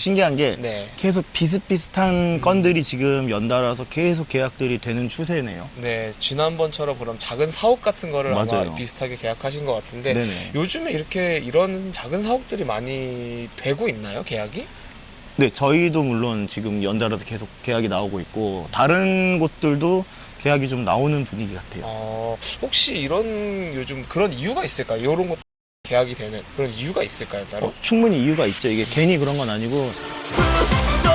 신기한 게 네. 계속 비슷비슷한 건들이 지금 연달아서 계속 계약들이 되는 추세네요. 네, 지난번처럼 그럼 작은 사업 같은 거를 아마 맞아요. 비슷하게 계약하신 것 같은데 네네. 요즘에 이렇게 이런 작은 사업들이 많이 되고 있나요, 계약이? 네, 저희도 물론 지금 연달아서 계속 계약이 나오고 있고 다른 곳들도 계약이 좀 나오는 분위기 같아요. 어, 혹시 이런 요즘 그런 이유가 있을까요? 이런 것 계약이 되는 그런 이유가 있을까요, 따로? 어, 충분히 이유가 있죠. 이게 괜히 그런 건 아니고 구독,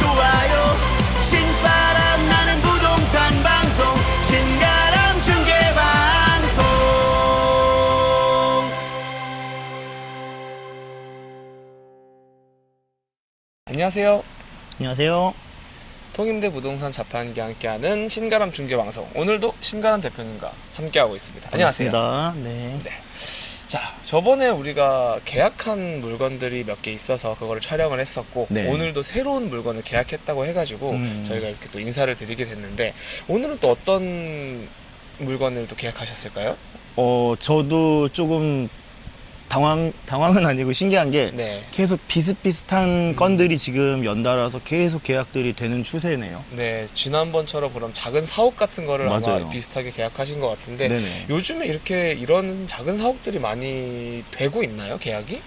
좋아요 신바람 나는 부동산 방송 신가람 중계 방송 안녕하세요. 안녕하세요. 통임대 부동산 자판기 함께하는 신가람 중계방송. 오늘도 신가람 대표님과 함께하고 있습니다. 안녕하세요. 반갑습니다. 네. 자, 저번에 우리가 계약한 물건들이 몇 개 있어서 그거를 촬영을 했었고 네. 오늘도 새로운 물건을 계약했다고 해가지고 음. 저희가 이렇게 또 인사를 드리게 됐는데 오늘은 또 어떤 물건을 또 계약하셨을까요? 어, 저도 조금 당황 당황은 아니고 신기한 게 네. 계속 비슷비슷한 건들이 지금 연달아서 계속 계약들이 되는 추세네요. 네, 지난번처럼 그럼 작은 사업 같은 거를 아마 맞아요. 비슷하게 계약하신 것 같은데 네네. 요즘에 이렇게 이런 작은 사업들이 많이 되고 있나요, 계약이?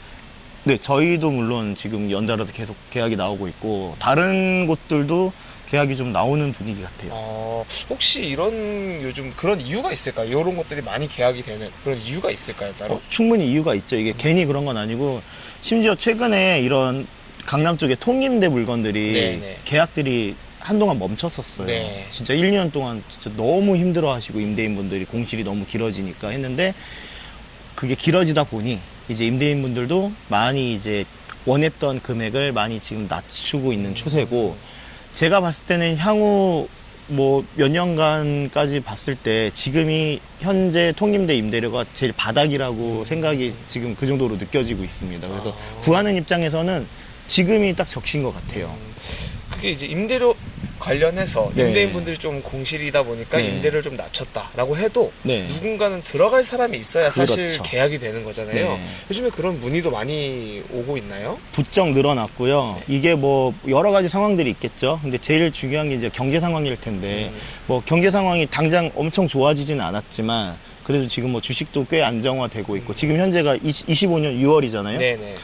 네, 저희도 물론 지금 연달아서 계속 계약이 나오고 있고 다른 곳들도 계약이 좀 나오는 분위기 같아요. 어, 혹시 이런 요즘 그런 이유가 있을까요? 이런 것들이 많이 계약이 되는 그런 이유가 있을까요, 따로? 어, 충분히 이유가 있죠. 이게 괜히 그런 건 아니고 심지어 최근에 이런 강남 쪽에 통임대 물건들이 네네. 계약들이 한동안 멈췄었어요. 네. 진짜 1, 2년 동안 진짜 너무 힘들어 하시고 임대인분들이 공실이 너무 길어지니까 했는데 그게 길어지다 보니 이제 임대인분들도 많이 이제 원했던 금액을 많이 지금 낮추고 있는 추세고 제가 봤을 때는 향후 뭐 몇 년간까지 봤을 때 지금이 현재 통임대 임대료가 제일 바닥이라고 생각이 지금 그 정도로 느껴지고 있습니다. 그래서 아. 구하는 입장에서는 지금이 딱 적신 것 같아요. 그게 이제 임대료 관련해서 네. 임대인분들이 좀 공실이다 보니까 네. 임대료를 좀 낮췄다라고 해도 네. 누군가는 들어갈 사람이 있어야 사실 그렇죠. 계약이 되는 거잖아요. 네. 요즘에 그런 문의도 많이 오고 있나요? 부쩍 늘어났고요. 네. 이게 뭐 여러 가지 상황들이 있겠죠. 근데 제일 중요한 게 이제 경제 상황일 텐데 음. 뭐 경제 상황이 당장 엄청 좋아지지는 않았지만 그래도 지금 뭐 주식도 꽤 안정화되고 있고 지금 현재가 25년 6월이잖아요. 음. 네네.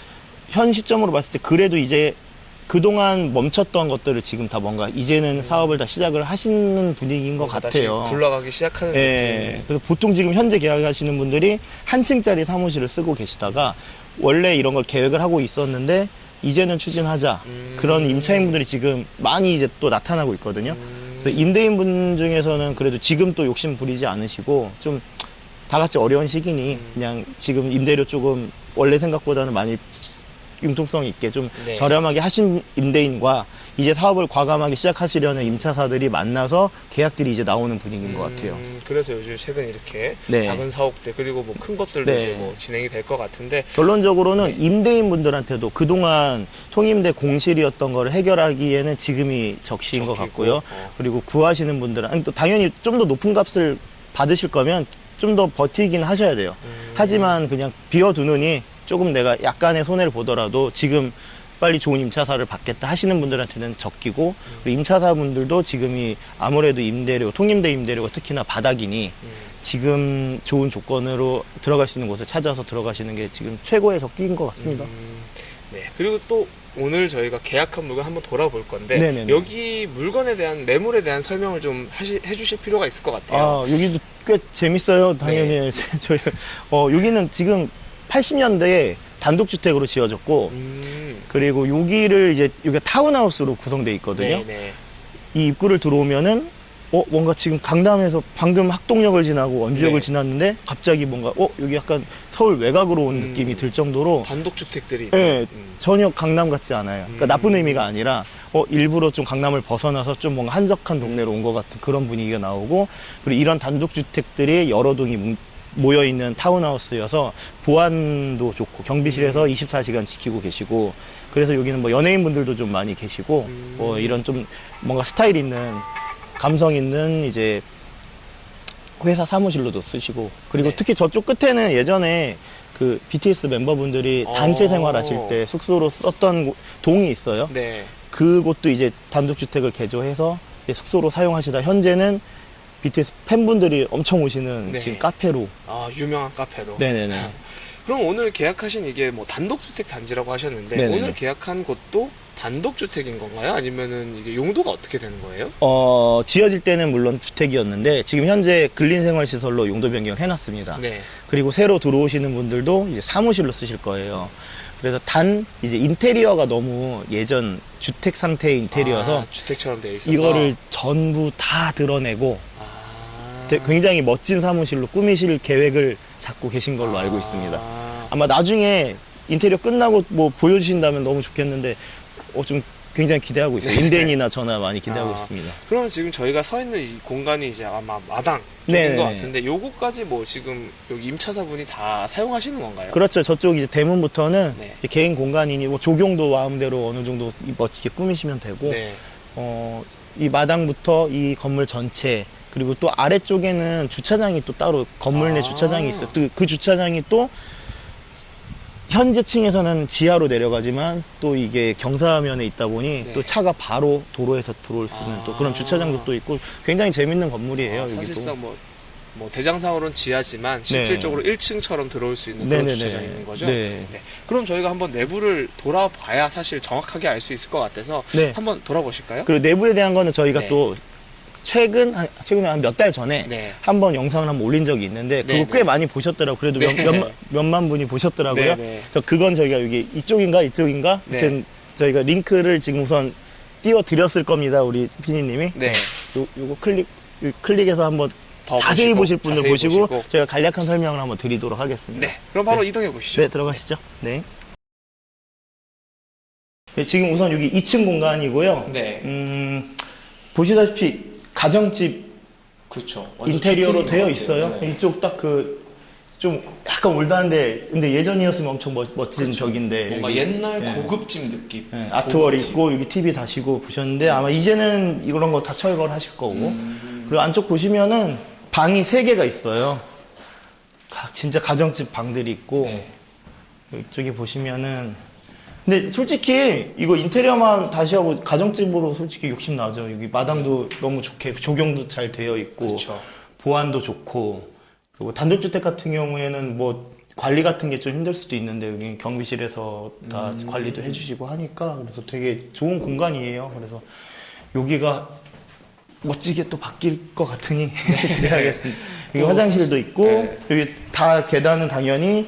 현 시점으로 봤을 때 그래도 이제 그동안 멈췄던 것들을 지금 다 뭔가 이제는 사업을 다 시작을 하시는 분위기인 것 다시 같아요. 굴러가기 시작하는 예. 느낌. 그래서 보통 지금 현재 계약하시는 분들이 한 층짜리 사무실을 쓰고 계시다가 원래 이런 걸 계획을 하고 있었는데 이제는 추진하자. 음. 그런 임차인분들이 지금 많이 이제 또 나타나고 있거든요. 음. 그래서 임대인분 중에서는 그래도 지금 또 욕심 부리지 않으시고 좀 다 같이 어려운 시기니 음. 그냥 지금 임대료 조금 원래 생각보다는 많이 융통성 있게 좀 네. 저렴하게 하신 임대인과 이제 사업을 과감하게 시작하시려는 임차사들이 만나서 계약들이 이제 나오는 분위기인 것 같아요. 음, 그래서 요즘 최근 이렇게 네. 작은 사업들 그리고 뭐 큰 것들도 네. 이제 뭐 진행이 될 것 같은데 결론적으로는 네. 임대인 분들한테도 그동안 통임대 공실이었던 거를 해결하기에는 지금이 적시인 것 적기고, 같고요. 어. 그리고 구하시는 분들은 아니, 또 당연히 좀 더 높은 값을 받으실 거면 좀 더 버티긴 하셔야 돼요. 음. 하지만 그냥 비워두느니 조금 내가 약간의 손해를 보더라도 지금 빨리 좋은 임차사를 받겠다 하시는 분들한테는 적기고 그리고 임차사 분들도 지금이 아무래도 임대료, 통임대 임대료가 특히나 바닥이니 음. 지금 좋은 조건으로 들어갈 수 있는 곳을 찾아서 들어가시는 게 지금 최고의 적기인 것 같습니다. 음, 네. 그리고 또 오늘 저희가 계약한 물건 한번 돌아볼 건데 네네네. 여기 물건에 대한 매물에 대한 설명을 좀 하시, 해주실 필요가 있을 것 같아요. 아, 여기도 꽤 재밌어요. 당연히. 저희, 어, 여기는 지금 80년대에 단독주택으로 지어졌고, 음, 그리고 여기를 이제, 여기가 타운하우스로 구성되어 있거든요. 네네. 이 입구를 들어오면은, 어, 뭔가 지금 강남에서 방금 학동역을 지나고 원주역을 네. 지났는데, 갑자기 뭔가, 어, 여기 약간 서울 외곽으로 온 음. 느낌이 들 정도로, 단독주택들이. 예, 음. 전혀 강남 같지 않아요. 그러니까 음. 나쁜 의미가 아니라 어 일부러 좀 강남을 벗어나서 좀 뭔가 한적한 동네로 온 것 같은 그런 분위기가 나오고 그리고 이런 단독 주택들이 여러 동이 모여 있는 타운하우스여서 보안도 좋고 경비실에서 음. 24시간 지키고 계시고 그래서 여기는 뭐 연예인분들도 좀 많이 계시고 음. 뭐 이런 좀 뭔가 스타일 있는 감성 있는 이제 회사 사무실로도 쓰시고 그리고 네. 특히 저쪽 끝에는 예전에 그 BTS 멤버분들이 단체 어. 생활하실 때 숙소로 썼던 곳- 동이 있어요. 네. 그곳도 이제 단독주택을 개조해서 이제 숙소로 사용하시다 현재는 BTS 팬분들이 엄청 오시는 네. 지금 카페로. 아, 유명한 카페로. 네네네. 그럼 오늘 계약하신 이게 뭐 단독주택 단지라고 하셨는데 네네네. 오늘 계약한 곳도 단독주택인 건가요? 아니면은 이게 용도가 어떻게 되는 거예요? 어, 지어질 때는 물론 주택이었는데 지금 현재 근린생활시설로 용도 변경을 해놨습니다. 네. 그리고 새로 들어오시는 분들도 이제 사무실로 쓰실 거예요. 그래서 단 이제 인테리어가 너무 예전 주택 상태의 인테리어여서 아, 주택처럼 되어 있어서 이거를 전부 다 드러내고 굉장히 멋진 사무실로 꾸미실 계획을 잡고 계신 걸로 알고 있습니다. 아. 아마 나중에 인테리어 끝나고 뭐 보여주신다면 너무 좋겠는데 어, 좀 굉장히 기대하고 있어요. 임대인이나 저나 많이 기대하고 아. 있습니다. 그러면 지금 저희가 서 있는 이 공간이 이제 아마 마당 쪽인 네네네. 것 같은데 요거까지 뭐 지금 여기 임차사분이 다 사용하시는 건가요? 그렇죠. 저쪽 이제 대문부터는 네. 이제 개인 공간이니 뭐 조경도 마음대로 어느 정도 멋지게 꾸미시면 되고 네. 어, 이 마당부터 이 건물 전체 그리고 또 아래쪽에는 주차장이 또 따로 건물 내 아. 주차장이 있어요. 또 그 주차장이 또 현재 층에서는 지하로 내려가지만 또 이게 경사면에 있다 보니 네. 또 차가 바로 도로에서 들어올 수 있는 또 그런 아. 주차장도 또 있고 굉장히 재밌는 건물이에요. 아, 여기도. 사실상 뭐, 뭐 대장상으로는 지하지만 실질적으로 1층처럼 들어올 수 있는 그런 주차장이 있는 거죠. 네. 네. 그럼 저희가 한번 내부를 돌아봐야 사실 정확하게 알 수 있을 것 같아서 네. 한번 돌아보실까요? 그리고 내부에 대한 거는 저희가 네. 또 최근 한 최근에 한 몇 달 전에 네. 한번 영상을 한번 올린 적이 있는데 그거 네, 꽤 네. 많이 보셨더라고요. 그래도 네. 몇, 몇, 몇만 분이 보셨더라고요. 네, 네. 그래서 그건 저희가 여기 이쪽인가 이쪽인가 네. 하여튼 저희가 링크를 지금 우선 띄워 드렸을 겁니다. 우리 피디님이. 네. 요, 요거 클릭 요 클릭해서 한번 더 자세히 보시고, 보실 분들 자세히 보시고, 보시고. 저희가 간략한 설명을 한번 드리도록 하겠습니다. 네. 그럼 바로 네. 이동해 보시죠. 네, 들어가시죠. 네. 네, 지금 우선 여기 2층 공간이고요. 네. 음, 보시다시피 가정집 그렇죠. 인테리어로 되어 있어요. 네. 이쪽 딱 그 좀 약간 올드한데 근데 예전이었으면 엄청 멋, 멋진 벽인데 그렇죠. 뭔가 여기, 옛날 예. 고급집 느낌. 예, 아트월 고급집. 있고 여기 TV 다시고 보셨는데 아마 이제는 이런 거 다 철거하실 거고 음. 그리고 안쪽 보시면은 방이 세 개가 있어요. 가- 진짜 가정집 방들이 있고 네. 이쪽에 보시면은 근데 솔직히 이거 인테리어만 다시 하고 가정집으로 솔직히 욕심 나죠. 여기 마당도 너무 좋게 조경도 잘 되어 있고 그렇죠. 보안도 좋고 그리고 단독주택 같은 경우에는 뭐 관리 같은 게 좀 힘들 수도 있는데 여기 경비실에서 다 음. 관리도 해주시고 하니까 그래서 되게 좋은 공간이에요. 그래서 여기가 멋지게 또 바뀔 것 같으니 기대하겠습니다. 여기 또 화장실도 있고 네. 여기 다 계단은 당연히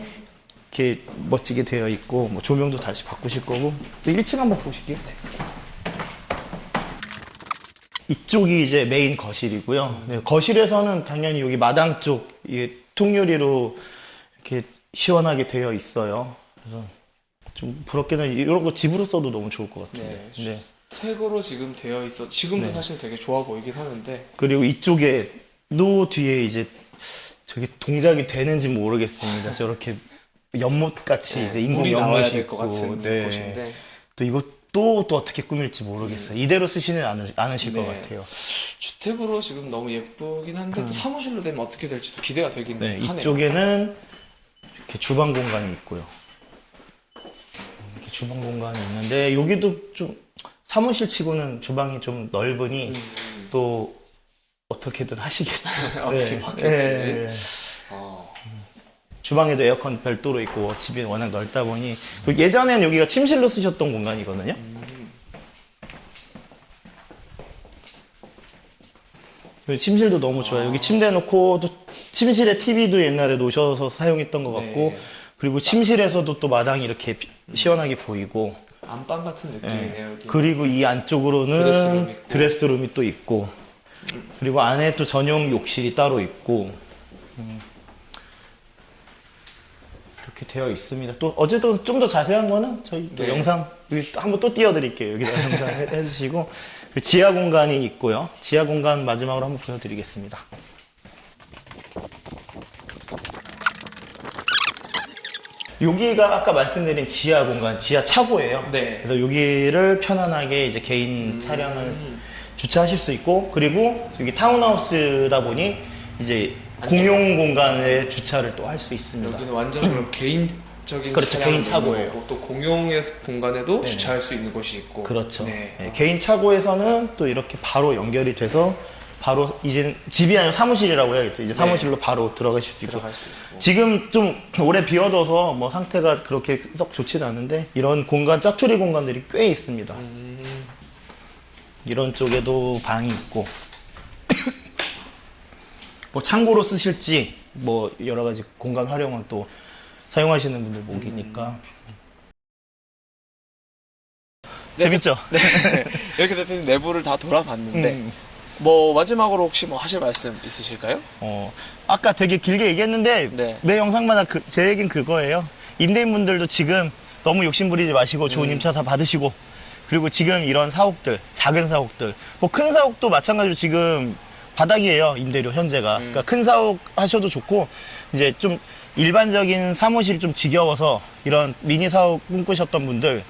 이렇게 멋지게 되어 있고 뭐 조명도 다시 바꾸실 거고 1층 한번 보실게요. 이쪽이 이제 메인 거실이고요. 네, 거실에서는 당연히 여기 마당 쪽 이게 통유리로 이렇게 시원하게 되어 있어요. 그래서 좀 부럽게는 이런 거 집으로 써도 너무 좋을 것 같은데. 네. 네. 색으로 지금 되어 있어. 지금도 네. 사실 되게 좋아 보이긴 하는데. 그리고 이쪽에도 뒤에 이제 저게 동작이 되는지 모르겠습니다. 저렇게 연못 같이 네, 이제 인공 물이 나와야 연못이 될것 있고, 같은 네. 곳인데. 또 이거 또, 또 어떻게 꾸밀지 모르겠어요. 이대로 쓰시는 않으, 않으실 것 네. 같아요. 주택으로 지금 너무 예쁘긴 한데 또 사무실로 되면 어떻게 될지도 기대가 되긴 음. 네, 하네요. 이쪽에는 이렇게 주방 공간이 있고요. 이렇게 주방 공간이 있는데 여기도 좀 사무실 치고는 주방이 좀 넓으니 음. 또 어떻게든 하시겠죠. 어떻게 바뀔지. 어. 주방에도 에어컨 별도로 있고 집이 워낙 넓다 보니 그리고 예전엔 여기가 침실로 쓰셨던 공간이거든요. 그리고 침실도 너무 좋아요. 여기 침대 놓고 또 침실에 TV도 옛날에 놓으셔서 사용했던 것 같고 네. 그리고 침실에서도 또 마당이 이렇게 비- 시원하게 보이고 안방 같은 느낌이네요. 여기. 그리고 이 안쪽으로는 드레스룸 있고. 드레스룸이 또 있고 그리고 안에 또 전용 욕실이 따로 있고 음. 이렇게 되어 있습니다. 또 어제도 좀 더 자세한 거는 저희 또 네. 영상 여기 또 한번 또 띄워드릴게요. 여기다 영상 해- 해주시고 그리고 지하 공간이 있고요. 지하 공간 마지막으로 한번 보여드리겠습니다. 여기가 아까 말씀드린 지하 공간, 지하 차고예요. 네. 그래서 여기를 편안하게 이제 개인 차량을 주차하실 수 있고 그리고 여기 타운하우스다 보니 이제 공용 공간에 주차를 또 할 수 있습니다. 여기는 완전 그럼 개인적인 그렇죠, 개인 차고예요. 또 공용의 공간에도 주차할 수 있는 곳이 있고 그렇죠. 네. 예, 개인 차고에서는 또 이렇게 바로 연결이 돼서 바로 이제 집이 아니라 사무실이라고 해야겠죠. 이제 사무실로 바로 들어가실 수 있고. 네. 들어갈 수 있고 지금 좀 오래 비워둬서 뭐 상태가 그렇게 썩 좋지는 않은데 이런 공간 짜투리 공간들이 꽤 있습니다. 음. 이런 쪽에도 방이 있고 뭐 창고로 쓰실지 뭐 여러 가지 공간 활용은 또 사용하시는 분들 목이니까 재밌죠? 네. 이렇게 대표님 내부를 다 돌아봤는데 음. 뭐 마지막으로 혹시 뭐 하실 말씀 있으실까요? 어, 아까 되게 길게 얘기했는데 네. 매 영상마다 그- 제 얘기는 그거예요. 임대인분들도 지금 너무 욕심부리지 마시고 좋은 음. 임차사 받으시고 그리고 지금 이런 사옥들, 작은 사옥들, 뭐 큰 사옥도 마찬가지로 지금 바닥이에요 임대료 현재가. 음. 그러니까 큰 사옥 하셔도 좋고 이제 좀 일반적인 사무실이 좀 지겨워서 이런 미니 사옥 꿈꾸셨던 분들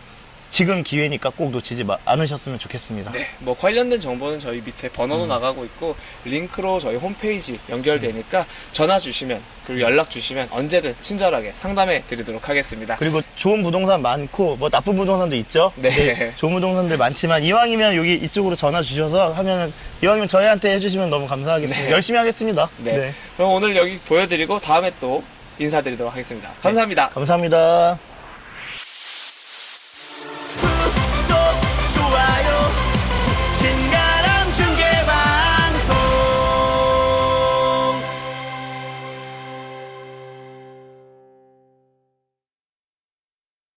지금 기회니까 꼭 놓치지 마- 않으셨으면 좋겠습니다. 네, 뭐 관련된 정보는 저희 밑에 번호도 나가고 있고 링크로 저희 홈페이지 연결되니까 전화 주시면 그리고 연락 주시면 언제든 친절하게 상담해 드리도록 하겠습니다. 그리고 좋은 부동산 많고 뭐 나쁜 부동산도 있죠. 네. 좋은 부동산들 많지만 이왕이면 여기 이쪽으로 전화 주셔서 하면은 이왕이면 저희한테 해주시면 너무 감사하겠습니다. 네. 열심히 하겠습니다. 네. 그럼 오늘 여기 보여드리고 다음에 또 인사드리도록 하겠습니다. 감사합니다. 감사합니다.